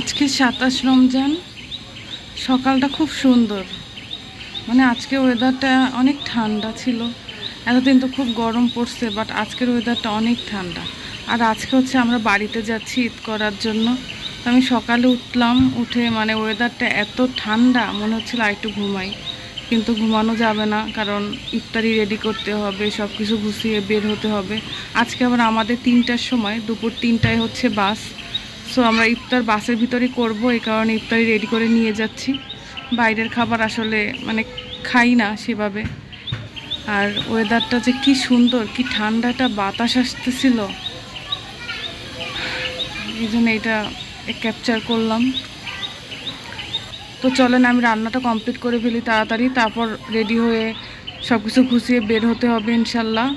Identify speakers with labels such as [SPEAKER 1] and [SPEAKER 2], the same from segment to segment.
[SPEAKER 1] আজকে সাতাশ রমজান, সকালটা খুব সুন্দর। মানে আজকে ওয়েদারটা অনেক ঠান্ডা ছিল। এতদিন তো খুব গরম পড়ছে বাট আজকের ওয়েদারটা অনেক ঠান্ডা। আর আজকে হচ্ছে আমরা বাড়িতে যাচ্ছি ঈদ করার জন্য। তো আমি সকালে উঠলাম, উঠে মানে ওয়েদারটা এত ঠান্ডা, মনে হচ্ছিল একটু ঘুমাই। কিন্তু ঘুমানো যাবে না, কারণ ইফতারি রেডি করতে হবে সব কিছু গুছিয়ে বের হতে হবে। আজকে আবার আমাদের তিনটার সময়, দুপুর তিনটায় হচ্ছে বাস সো আমরা ইফতার বাসের ভিতরে করব এই কারণে ইফতারি রেডি করে নিয়ে যাচ্ছি। বাইরের খাবার আসলে মানে খাই না সেভাবে। আর ওয়েদারটা যে কি সুন্দর, কি ঠান্ডাটা বাতাস আসতেছিল। এই জন্য এটা ক্যাপচার করলাম। তো চলেন, আমি রান্নাটা কমপ্লিট করে ফেলি তাড়াতাড়ি, তারপর রেডি হয়ে সব কিছু গুছিয়ে বের হতে হবে ইনশাল্লাহ।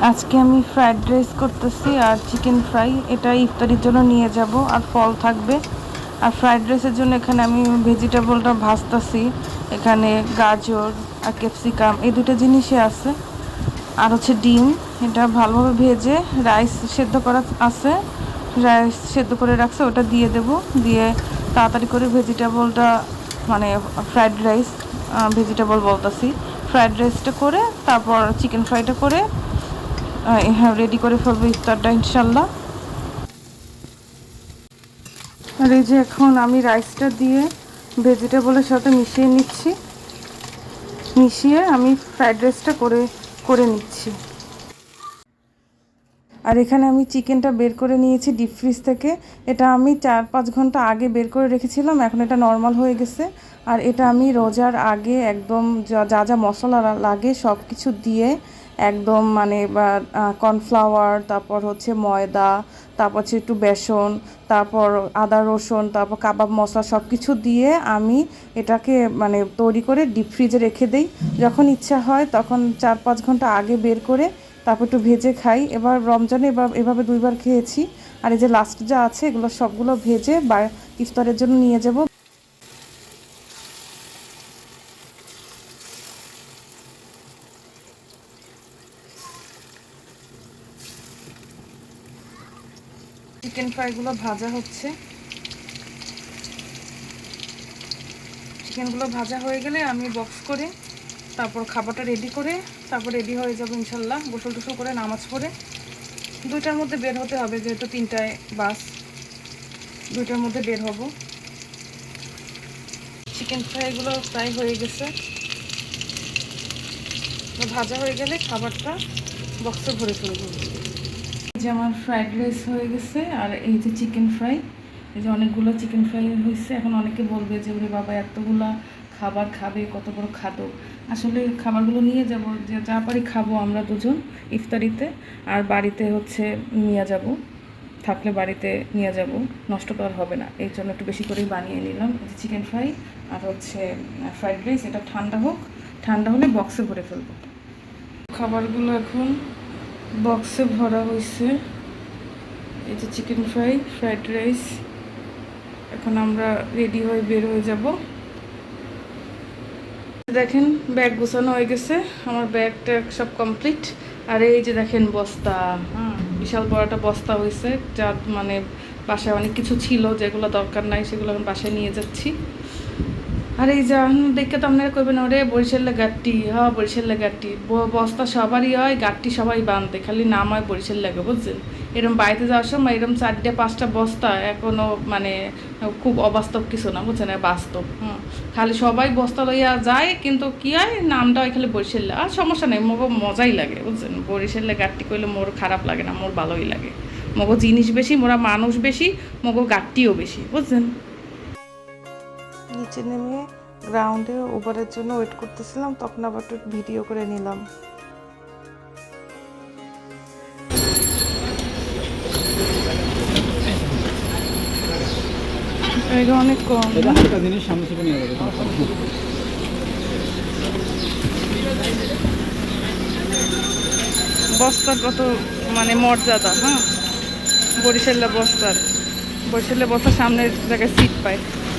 [SPEAKER 1] আজকে আমি ফ্রাইড রাইস করতেছি আর চিকেন ফ্রাই এটা ইফতারির জন্য নিয়ে যাব, আর ফল থাকবে। আর ফ্রাইড রাইসের জন্য এখানে আমি ভেজিটেবলটা ভাজতেছি। এখানে গাজর আর ক্যাপসিকাম এই দুটো জিনিসই আছে। আর হচ্ছে ডিম, এটা ভালোভাবে ভেজে রাইস সেদ্ধ করা আছে। রাইস সেদ্ধ করে রাখছে, ওটা দিয়ে দেব। দিয়ে তাড়াতাড়ি করে ভেজিটেবলটা মানে ফ্রাইড রাইস ভেজিটেবল বলতেছি। ফ্রাইড রাইসটা করে, তারপর চিকেন ফ্রাইটা করে রেডি করে ফেলব ইফতারটা ইনশাল্লাহ আর এই যে এখন আমি রাইসটা দিয়ে ভেজিটেবলের সাথে মিশিয়ে নিচ্ছি। মিশিয়ে আমি ফ্রাইড রাইসটা করে করে নিচ্ছি। আর এখানে আমি চিকেনটা বের করে নিয়েছি ডিপ ফ্রিজ থেকে। এটা আমি চার পাঁচ ঘণ্টা আগে বের করে রেখেছিলাম, এখন এটা নর্মাল হয়ে গেছে। আর এটা আমি রোজার আগে একদম যা যা মশলা লাগে সব কিছু দিয়ে একদম মানে কর্নফ্লাওয়ার, তারপর হচ্ছে ময়দা, তারপর হচ্ছে একটু বেসন, তারপর আদা, রসুন, তারপর কাবাব মশলা সব কিছু দিয়ে আমি এটাকে মানে তৈরি করে ডিপ ফ্রিজে রেখে দেই। যখন ইচ্ছা হয় তখন চার পাঁচ ঘণ্টা আগে বের করে তারপর একটু ভেজে খাই। এবার রমজানে এবার, এভাবে দুইবার খেয়েছি। আর এই যে লাস্ট যা আছে এগুলো সবগুলো ভেজে বা, ইফতারের জন্য নিয়ে যাব চিকেন ফ্রাইগুলো ভাজা হচ্ছে। চিকেনগুলো ভাজা হয়ে গেলে আমি বক্স করে, তারপর খাবারটা রেডি করে, তারপর রেডি হয়ে যাব ইনশাল্লাহ, গোসল টোসল করে, নামাজ পড়ে। দুইটার মধ্যে বের হতে হবে, যেহেতু তিনটায় বাস, দুইটার মধ্যে বের হব। চিকেন ফ্রাইগুলো ফ্রাই হয়ে গেছে। ভাজা হয়ে গেলে খাবারটা বক্সে ভরে ফেলব। এই যে আমার ফ্রাইড রাইস হয়ে গেছে, আর এই যে চিকেন ফ্রাই এই যে অনেকগুলো চিকেন ফ্রাই হয়েছে। এখন অনেকে বলবে যে, ওরে বাবা, এতগুলা খাবার খাবে, কত বড় খাদক। আসলে খাবারগুলো নিয়ে যাব, যে যা পারি খাব আমরা দুজন ইফতারিতে, আর বাড়িতে হচ্ছে নিয়ে যাব। থাকলে বাড়িতে নিয়ে যাব, নষ্ট করা হবে না। এই জন্য একটু বেশি করেই বানিয়ে নিলাম। এই যে চিকেন ফ্রাই আর হচ্ছে ফ্রাইড রাইস এটা ঠান্ডা হোক। ঠান্ডা হলে বক্সে ভরে ফেলব। খাবারগুলো এখন বক্সে ভরা হয়েছে এই যে চিকেন ফ্রাই ফ্রাইড রাইস এখন আমরা রেডি হয়ে বের হয়ে যাব। দেখেন ব্যাগ গোছানো হয়ে গেছে। আমার ব্যাগটা সব কমপ্লিট আর এই যে দেখেন বস্তা। বিশাল বড় একটা বস্তা হয়েছে যা মানে বাসায় অনেক কিছু ছিল, যেগুলো দরকার নাই, সেগুলো এখন বাসায় নিয়ে যাচ্ছি। আর এই যা দেখে তো আপনারা করবেন ওরে বরিশালে গাট্টি হ্যাঁ বরিশালে গাট্টি। বস্তা সবারই হয়, গাট্টি সবাই বাঁধতে খালি নাম হয় বরিশাল লাগে, বুঝছেন? এরম বাড়িতে যাওয়ার সময় এরম চারটে, পাঁচটা বস্তা এখনও মানে খুব অবাস্তব কিছু না, বুঝছেন? বাস্তব, হুম। খালি সবাই বস্তা লইয়া যায়, কিন্তু কি হয়? নামটা হয় খালি বরিশালে। আর সমস্যা নেই, মোগো মজাই লাগে, বুঝছেন? বরিশালে গাট্টি করলে মোর খারাপ লাগে না, মোর ভালোই লাগে। মগো জিনিস বেশি, মোরা মানুষ বেশি, মগো গাট্টিও বেশি, বুঝছেন? নিচে নেমে গ্রাউন্ডে ওভারের জন্য ওয়েট করতেছিলাম তখন আবার একটু ভিডিও করে নিলাম। এটা অনেক কম।
[SPEAKER 2] জিনিস সামনে থেকে নিয়ে যাবে
[SPEAKER 1] বস্তার কত মানে মর্যাদা হ্যাঁ? বরিশাল্লা বস্তার। বরিশাল্লা বস্তার সামনের জায়গায় সিট পায়।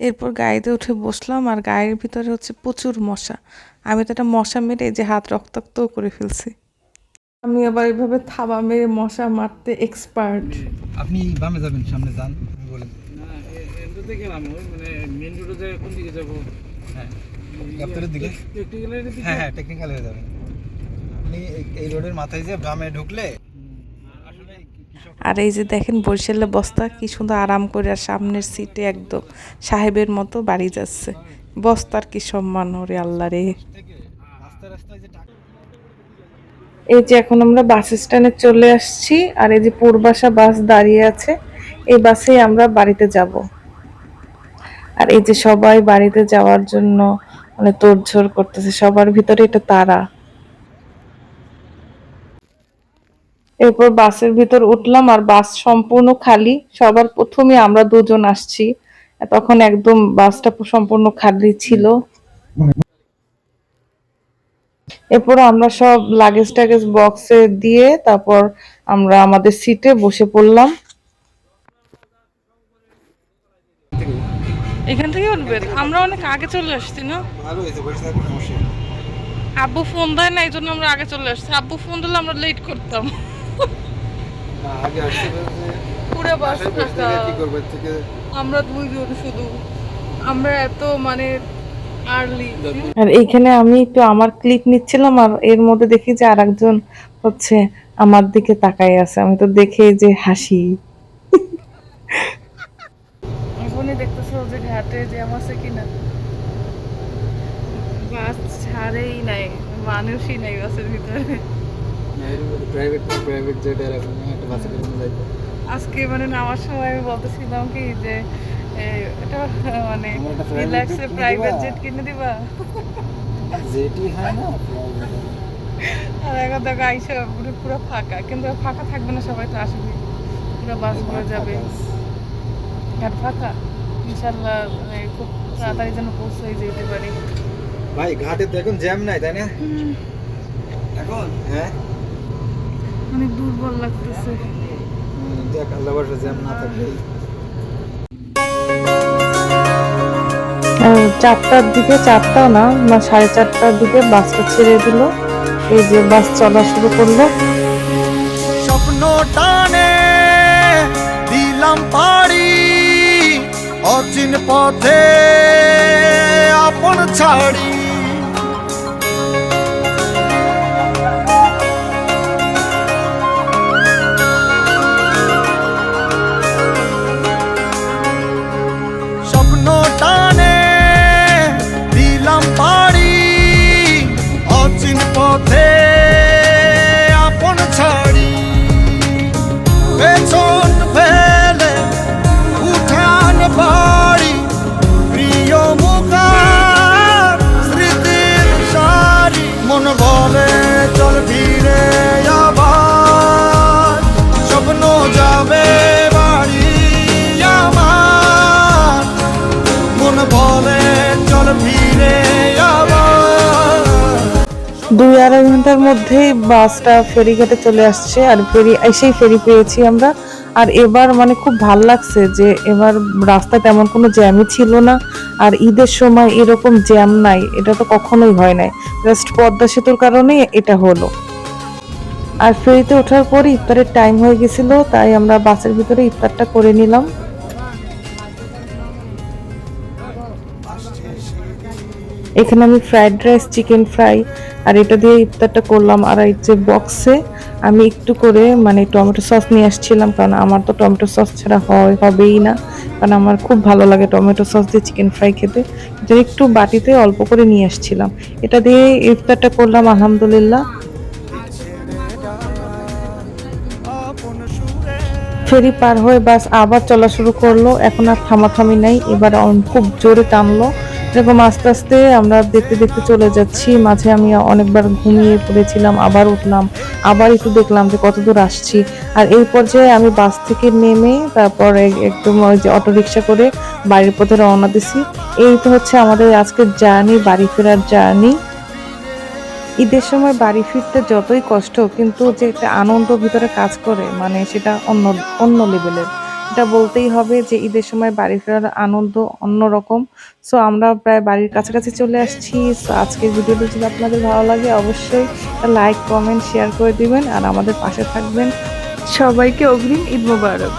[SPEAKER 1] এরপর গাড়িতে উঠে বসলাম আর গাড়ির ভিতরে হচ্ছে প্রচুর মশা। আমি তো একটা মশা মেরে যে হাত রক্তাক্ত করে ফেলছি। আমি আবার এইভাবে থাবা মেরে মশা মারতে এক্সপার্ট
[SPEAKER 3] আপনি বামে যাবেন সামনে যান আমি বলে দিই।
[SPEAKER 2] না এটাতে গেলাম মানে মেন রোডে কোন দিকে যাব?
[SPEAKER 3] হ্যাঁ দপ্তরের দিকে?
[SPEAKER 2] দিকে?
[SPEAKER 3] হ্যাঁ হ্যাঁ টেকনিক্যাল হয়ে যাবেন আপনি এই- রোডের মাথায় যে বামে ঢুকলে
[SPEAKER 1] আর এই যে দেখেন বরিশালের বস্তা, কি সুন্দর আরাম করে আর সামনের সিটে একদম সাহেবের মতো বাড়ি যাচ্ছে। বস্তার কি সম্মান ওরে আল্লাহ রে। এই যে এখন আমরা বাস স্ট্যান্ডে চলে আসছি, আর এই যে পূর্বাসা বাস দাঁড়িয়ে আছে, এই বাসেই আমরা বাড়িতে যাব। আর এই যে সবাই বাড়িতে যাওয়ার জন্য মানে তোড়ঝোড় করতেছে, সবার ভিতরে এটা তারা। এরপর বাসের ভিতর উঠলাম আর বাস সম্পূর্ণ খালি। সবার প্রথমে আমরা দুজন আসছি। তখন একদম বাসটা সম্পূর্ণ খালি ছিল। এরপর আমরা সব লাগেজ টাগেজ বক্সে দিয়ে তারপর আমরা আমাদের সিটে বসে পড়লাম। এখান থেকে উঠবেন আমরা অনেক আগে চলে আসছি না? আব্বু ফোন দেয় না এই জন্য আমরা আগে চলে আসছি। আব্বু ফোন দিলে আমরা লেট করতাম।
[SPEAKER 3] না, আগে আসতে পারবে
[SPEAKER 1] পুরো বাস ফাঁকা
[SPEAKER 3] থেকে। কি করবে এর থেকে?
[SPEAKER 1] আমরা দুইজন শুধু। আমরা এত মানে আর এইখানে আমি একটু আমার ক্লিপ নিচ্ছিলাম আর এর মধ্যে দেখি যে আরেকজন হচ্ছে আমার দিকে তাকাই আছে। আমি তো দেখে যে হাসি। এখনই দেখতেছো যে ঘাটে জ্যাম আছে কিনা? বাস ছাড়েই নাই মানুষই নাই বাসের ভিতরে।
[SPEAKER 3] প্রাইভেট প্রাইভেট জেট এরকম একটা বাসে করে যাইতো।
[SPEAKER 1] আজকে মানে নামার সময় আমি বলতেছিলাম কি যে এটা মানে রিল্যাক্সে প্রাইভেট জেট কিনে দিবা।
[SPEAKER 3] জেটই হয় না
[SPEAKER 1] আর এখন দেখো আইসা পুরো পুরো ফাঁকা কিন্তু ফাঁকা থাকবে না সবাই তো আসবে পুরো বাস ভরে যাবে। আর ফাঁকা? ইনশাল্লাহ মানে খুব তাড়াতাড়ি যেন পৌঁছে যেতে পারি।
[SPEAKER 3] ভাই ঘাটে তো এখন জ্যাম নাই তাই না? এখন? হ্যাঁ?
[SPEAKER 1] অনেক দুর্বল লাগতেছে।
[SPEAKER 3] দেখ আল্লাহ বাসা জ্যাম না থাকলে
[SPEAKER 1] চারটার দিকে চারটা না না সাড়ে চারটার দিকে বাসটা ছেড়ে দিল। এই যে বাস চলা শুরু করল।
[SPEAKER 4] স্বপ্ন টানে দিলাম পাড়ি অচিন পথে আপন ছাড়ি।
[SPEAKER 1] দুই আড়াই ঘণ্টার মধ্যেই বাসটা ফেরিঘাটে চলে আসছে আর ফেরি এসেই ফেরি পেয়েছি আমরা। আর এবার মানে খুব ভালো লাগছে যে এবার রাস্তায় তেমন কোনো জ্যামই ছিল না। আর ঈদের সময় এরকম জ্যাম নাই, এটা তো কখনোই হয় নাই। জাস্ট পদ্মা সেতুর কারণেই এটা হলো। আর ফেরিতে ওঠার পর ইফতারের টাইম হয়ে গেছিল, তাই আমরা বাসের ভিতরে ইফতারটা করে নিলাম। এখানে আমি ফ্রাইড রাইস চিকেন ফ্রাই আর এটা দিয়ে ইফতারটা করলাম। আর এই যে বক্সে আমি একটু করে মানে টমেটো সস নিয়ে আসছিলাম, কারণ আমার তো টমেটো সস ছাড়া হয়, হবেই না। কারণ আমার খুব ভালো লাগে টমেটো সস দিয়ে চিকেন ফ্রাই খেতে। যে একটু বাটিতে অল্প করে নিয়ে আসছিলাম। এটা দিয়ে ইফতারটা করলাম, আলহামদুলিল্লাহ। ফেরি পার হয়ে বাস আবার চলা শুরু করল। এখন আর থামাথামি নাই। এবার খুব জোরে টানলো। এরকম আস্তে আস্তে আমরা দেখতে দেখতে চলে যাচ্ছি। মাঝে আমি অনেকবার ঘুমিয়ে পড়েছিলাম, আবার উঠলাম, আবার একটু দেখলাম যে কত দূর আসছি। আর এই পর্যায়ে আমি বাস থেকে নেমে তারপর একদম ওই যে অটো রিক্সা করে বাড়ির পথে রওনা দিছি। এই তো হচ্ছে আমাদের আজকের জার্নি, বাড়ি ফেরার জার্নি।
[SPEAKER 5] ঈদের সময় বাড়ি ফিরতে যতই কষ্ট, কিন্তু যে একটা আনন্দ ভিতরে কাজ করে মানে সেটা অন্য অন্য লেভেলের এটা বলতেই হবে যে ঈদের সময় বাড়ি ফেরার আনন্দ অন্যরকম। সো আমরা প্রায় বাড়ির কাছাকাছি চলে আসছি। সো আজকের ভিডিওটি যদি আপনাদের ভালো লাগে, অবশ্যই লাইক কমেন্ট শেয়ার করে দিবেন। আর আমাদের পাশে থাকবেন
[SPEAKER 1] সবাইকে অগ্রিম ঈদ মোবারক।